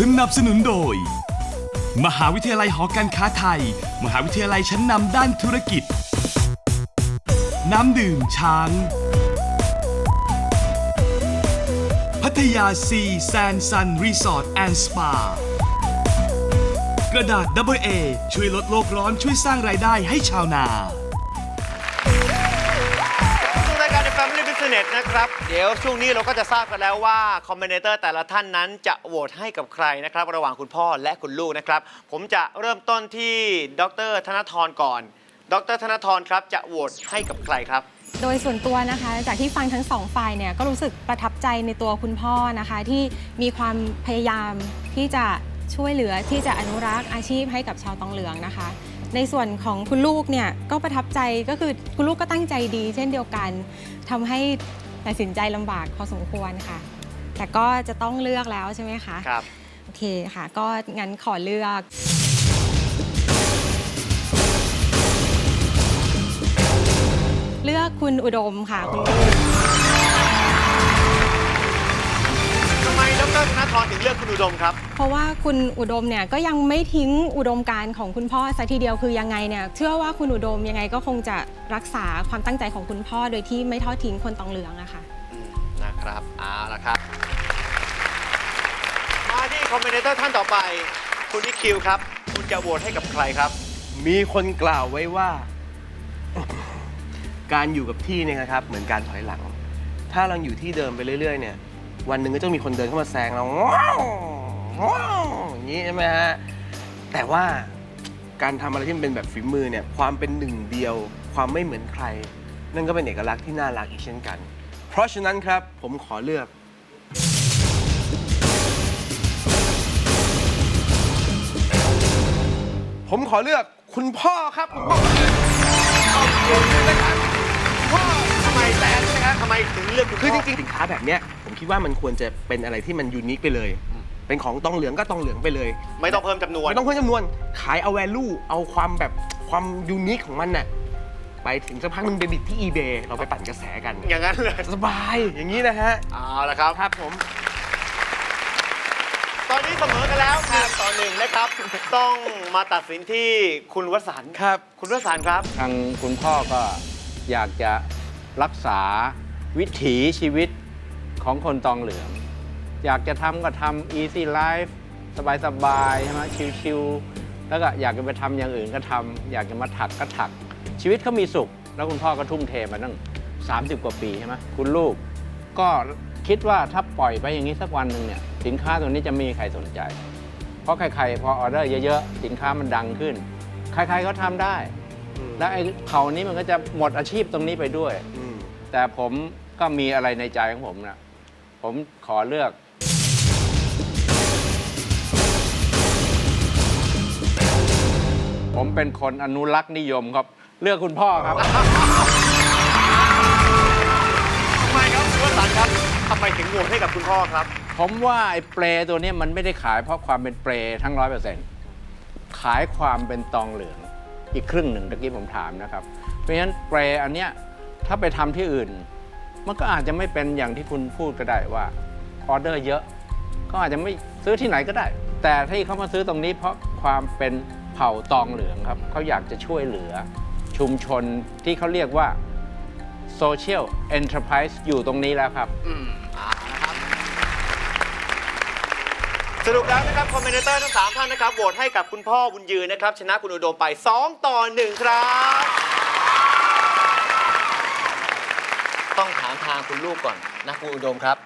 สนับสนุนโดย มหาวิทยาลัยหอการค้าไทย มหาวิทยาลัยชั้นนำด้านธุรกิจ น้ำดื่มช้าง พัทยาซีแซนซันรีสอร์ทแอนด์สปา กระดาษ AA ช่วยลดโลกร้อนช่วยสร้างรายได้ให้ชาวนา The Family Business นะครับ เดี๋ยวช่วงนี้เราก็จะทราบกันแล้วว่าคอมเมนเตอร์แต่ละท่านนั้นจะโหวตให้กับใครนะครับ ระหว่างคุณพ่อและคุณลูกนะครับ ผมจะเริ่มต้นที่ดรธนทรก่อน ดรธนทรครับจะโหวตให้กับใครครับ โดยส่วนตัวนะคะ จากที่ฟังทั้งสองฝ่ายเนี่ยก็รู้สึกประทับใจในตัวคุณพ่อนะคะ ที่มีความพยายามที่จะช่วยเหลือที่จะอนุรักษ์อาชีพให้กับชาวตองเหลืองนะคะ ในส่วนของคุณลูกเนี่ยก็ประทับใจก็คือคุณลูกก็ตั้งใจดี เช่นเดียวกันทำให้ตัดสินใจลำบากพอสมควรค่ะ แต่ก็จะต้องเลือกแล้วใช่ไหมคะครับ โอเคค่ะ ก็งั้นขอเลือกเลือกคุณอุดมค่ะคุณลูก ถึงเลือกคุณอุดมครับ เพราะว่าคุณอุดมเนี่ยก็ยังไม่ทิ้งอุดมการณ์ของคุณพ่อสัทีเดียวคือยังไงเนี่ยเชื่อว่าคุณอุดมยังไงก็คงจะรักษาความตั้งใจของคุณพ่อโดยที่ไม่ทอดทิ้งคนตองเหลืองอะค่ะ อืมนะครับเอาละครับ มาที่คอมเมนเตอร์ท่านต่อไป คุณนิคิวครับ คุณจะโหวตให้กับใครครับ มีคนกล่าวไว้ว่า การอยู่กับที่เนี่ยนะครับ เหมือนการถอยหลัง ถ้าเราอยู่ที่เดิมไปเรื่อย ๆ เนี่ย วันหนึ่งก็จะมีคนเดินเข้ามาแซงเราว้าวว้าวอย่างนี้ใช่ไหมฮะ แต่ว่าการทำอะไรที่มันเป็นแบบฝีมือเนี่ย ความเป็นหนึ่งเดียว ความไม่เหมือนใคร นั่นก็เป็นเอกลักษณ์ที่น่ารักอีกเช่นกัน เพราะฉะนั้นครับผมขอเลือก ผมขอเลือกคุณพ่อครับ คุณพ่อ แต่ใช่ไหมครับทำไมถึงเลือกคุณคือจพ่ริงๆสินค้าแบบเนี้ยผมคิดว่ามันควรจะเป็นอะไรที่มันยูนิคไปเลย เป็นของตองเหลืองก็ตองเหลืองไปเลยไม่ต้องเพิ่มจำนวน ไม่ต้องเพิ่มจำนวน ขายเอาแวลูเอาความแบบความยูนิคของมันน่ะ ไปถึงสักพักหนึ่งไปบิดที่ eBay เราไปปั่นกระแสกัน อย่างนั้นเลยสบายอย่างนี้นะฮะ เอาละครับ ครับผม ตอนนี้เสมอกันแล้วครับต่อหนึ่งนะครับ ต้องมาตัดสินที่คุณวสันต์ครับ คุณวสันต์ครับ ทางคุณพ่อก็อยากจะ รักษาวิถีชีวิตของคนตองเหลือง อยากจะทำก็ทำ easy life สบายๆใช่ไหมชิวๆแล้วก็อยากจะไปทำอย่างอื่นก็ทำอยากจะมาถักก็ถัก ชีวิตเขามีสุข แล้วคุณพ่อก็ทุ่มเทมาตั้ง 30 กว่าปีใช่ไหมคุณลูก ก็คิดว่าถ้าปล่อยไปอย่างนี้สักวันหนึ่งเนี่ยสินค้าตัวนี้จะไม่มีใครสนใจ เพราะใครๆพอออเดอร์เยอะๆสินค้ามันดังขึ้น ใครๆก็ทำได้ แล้วไอ้เขานี้มันก็จะหมดอาชีพตรงนี้ไปด้วยอืม แต่ผมก็มีอะไรในใจของผมนะผมขอเลือก ผมเป็นคนอนุรักษ์นิยมครับ เลือกคุณพ่อครับ ทำไมครับคุณวสันต์ครับทำไมถึงโหวตให้กับคุณพ่อครับ ผมว่าไอ้เปรตัวเนี้ยมันไม่ได้ขายเพราะความเป็นเปรทั้งร้อยเปอร์เซ็นต์ขายความเป็นตองเหลือง อีกครึ่งหนึ่งตะกี้ผมถามนะครับ เพราะฉะนั้นเปรอันเนี้ย ถ้าไปทำที่อื่น มันก็อาจจะไม่เป็นอย่างที่คุณพูดก็ได้ว่าออเดอร์เยอะเขาอาจจะไม่ซื้อที่ไหนก็ได้ แต่ที่เขามาซื้อตรงนี้เพราะความเป็นเผ่าตองเหลืองครับเขาอยากจะช่วยเหลือ ชุมชนที่เขาเรียกว่า Social Enterprise อยู่ตรงนี้แล้วครับ อืมเอาละครับ สรุปแล้วนะครับ คอมเมนเตอร์ทั้งสามท่านนะครับ โหวตให้กับคุณพ่อบุญยืนนะครับ ชนะคุณอุดมไป 2 ต่อ 1 ครับ ต้องถามทางคุณลูกก่อนนะคุณอุดมครับ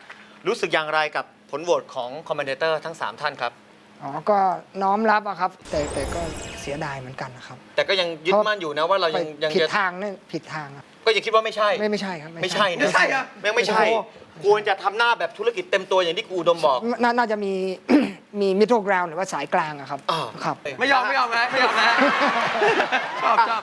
รู้สึกอย่างไรกับผลโหวตของคอมเมนเตอร์ทั้ง 3 ท่านครับ อ๋อ ก็น้อมรับอะครับ แต่แต่ก็เสียดายเหมือนกันนะครับ แต่ก็ยังยึดมั่นอยู่นะว่าเรายังไปยังผิดจะทางนี่ผิดทางอะก็ยังคิดว่าไม่ใช่ ไม่ไม่ใช่ครับไม่ใช่นะไม่ใช่ครับไม่ไม่ใช่โอ้โหควรจะทำหน้าแบบธุรกิจเต็มตัวอย่างที่ครูอุดมบอก น่าน่าจะมี มีมิด d ด e กราวหรือว่าสายกลางอะครับอ้าวครับ ไม่ยอม ไม่ยอมนะไม่ยอมนะชอบชอบ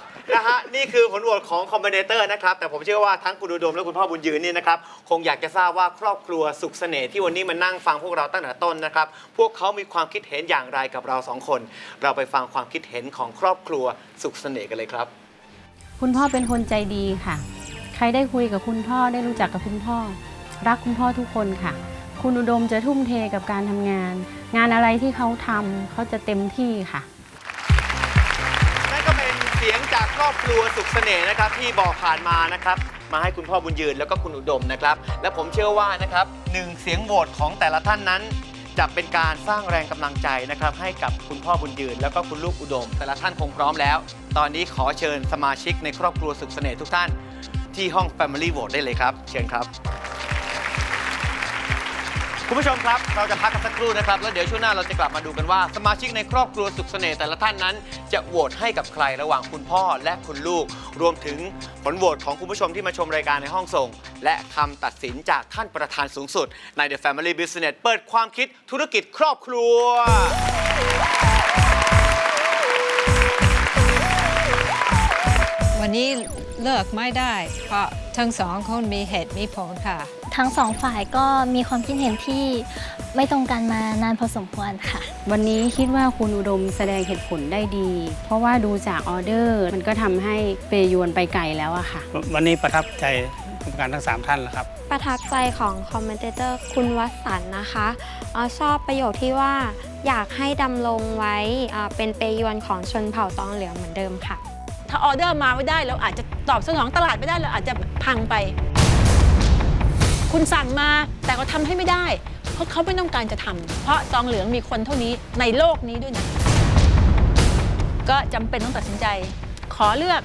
นี่คือผลโหวตของคอมเมนเตอร์นะครับ แต่ผมเชื่อว่าทั้งคุณอุดมและคุณพ่อบุญยืนนี่นะครับ คงอยากจะทราบว่าครอบครัวสุขเสน่ห์ที่วันนี้มานั่งฟังพวกเราตั้งแต่ต้นนะครับ พวกเขามีความคิดเห็นอย่างไรกับเราสองคน เราไปฟังความคิดเห็นของครอบครัวสุขเสน่ห์กันเลยครับ คุณพ่อเป็นคนใจดีค่ะ ใครได้คุยกับคุณพ่อได้รู้จักกับคุณพ่อ รักคุณพ่อทุกคนค่ะ คุณอุดมจะทุ่มเทกับการทำงาน งานอะไรที่เขาทำเขาจะเต็มที่ค่ะ สียงจากครอบครัวสุขเสน่ห์นะครับที่บอกผ่านมานะครับ มาให้คุณพ่อบุญยืนแล้วก็คุณอุดมนะครับ และผมเชื่อว่านะครับหนึ่งเสียงโหวตของแต่ละท่านนั้น จะเป็นการสร้างแรงกำลังใจนะครับ ให้กับคุณพ่อบุญยืน แล้วก็คุณลูกอุดม แต่ละท่านคงพร้อมแล้ว ตอนนี้ขอเชิญสมาชิกในครอบครัวสุขเสน่ห์ทุกท่าน ที่ห้อง Family Vote ได้เลยครับ เชิญครับ คุณผู้ชมครับ เราจะพักกันสักครู่นะครับ แล้วเดี๋ยวช่วงหน้าเราจะกลับมาดูกันว่า สมาชิกในครอบครัวสุขเสน่ห์แต่ละท่านนั้น จะโหวตให้กับใครระหว่างคุณพ่อและคุณลูก รวมถึงผลโหวตของคุณผู้ชมที่มาชมรายการในห้องส่ง และคำตัดสินจากท่านประธานสูงสุด ใน The Family Business เปิดความคิดธุรกิจครอบครัว วันนี้ เลิกไม่ได้ เพราะทั้งสองคนมีเหตุมีผลค่ะ ทั้งสองฝ่ายก็มีความคิดเห็นที่ไม่ตรงกันมานานพอสมควรค่ะ วันนี้คิดว่าคุณอุดมแสดงเหตุผลได้ดี เพราะว่าดูจากออเดอร์ มันก็ทำให้เปยวนไปไกลแล้วอะค่ะ วันนี้ประทับใจกรรมการทั้งสามท่านแล้วครับ ประทับใจของคอมเมนเตอร์คุณวัสันต์นะคะเอ่อชอบประโยคที่ว่าอยากให้ดำรงไว้อ่าเป็นเปยวนของชนเผ่าตองเหลืองเหมือนเดิมค่ะ ถ้าออเดอร์มาไม่ได้เราอาจจะตอบสนองตลาดไม่ได้เราอาจจะพังไป คุณสั่งมาแต่ก็ทำให้ไม่ได้ เพราะเขาไม่ต้องการจะทำเพราะตองเหลืองมีคนเท่านี้ในโลกนี้ด้วยนะก็จำเป็นต้องตัดสินใจ ขอเลือก